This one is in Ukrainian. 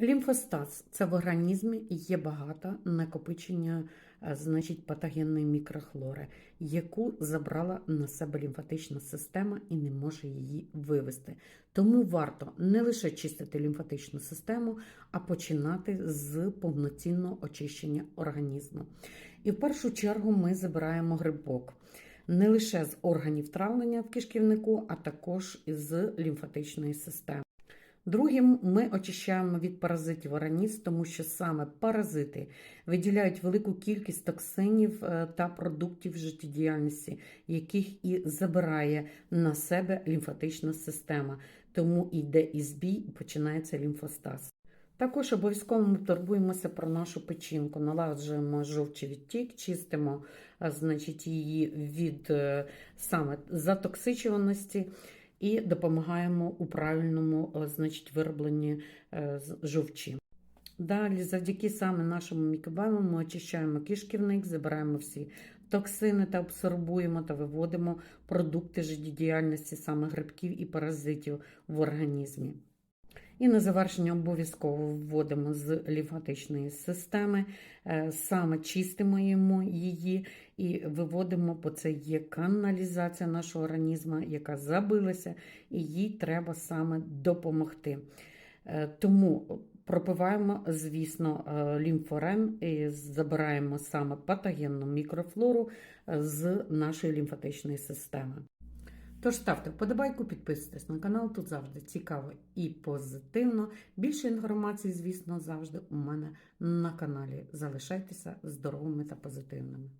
Лімфостаз це в організмі є багато накопичення е, значить, патогенної мікрохлори, яку забрала на себе лімфатична система і не може її вивести. Тому варто не лише чистити лімфатичну систему, а починати з повноцінного очищення організму. І в першу чергу ми забираємо грибок. Не лише з органів травлення в кишківнику, а також з лімфатичної системи. Другим ми очищаємо від паразитів організм, тому що саме паразити виділяють велику кількість токсинів е, та продуктів життєдіяльності, яких і забирає на себе лімфатична система. Тому йде і збій, і починається лімфостаз. Також обов'язково ми турбуємося про нашу печінку, налагоджуємо жовчий відтік, чистимо значить, її від е, саме затоксичуваності і допомагаємо у правильному е, значить, виробленні е, жовчі. Далі, завдяки саме нашому мікобайму, ми очищаємо кишківник, забираємо всі токсини та абсорбуємо та виводимо продукти життєдіяльності саме грибків і паразитів в організмі. І на завершення обов'язково вводимо з лімфатичної системи, е, саме чистимо її і виводимо, бо це є каналізація нашого організму, яка забилася, і їй треба саме допомогти. Е, Тому пропиваємо, звісно, е, лімфорем і забираємо саме патогенну мікрофлору з нашої лімфатичної системи. Тож ставте вподобайку, підписуйтесь на канал, тут завжди цікаво і позитивно. Більше інформації, звісно, завжди у мене на каналі. Залишайтеся здоровими та позитивними.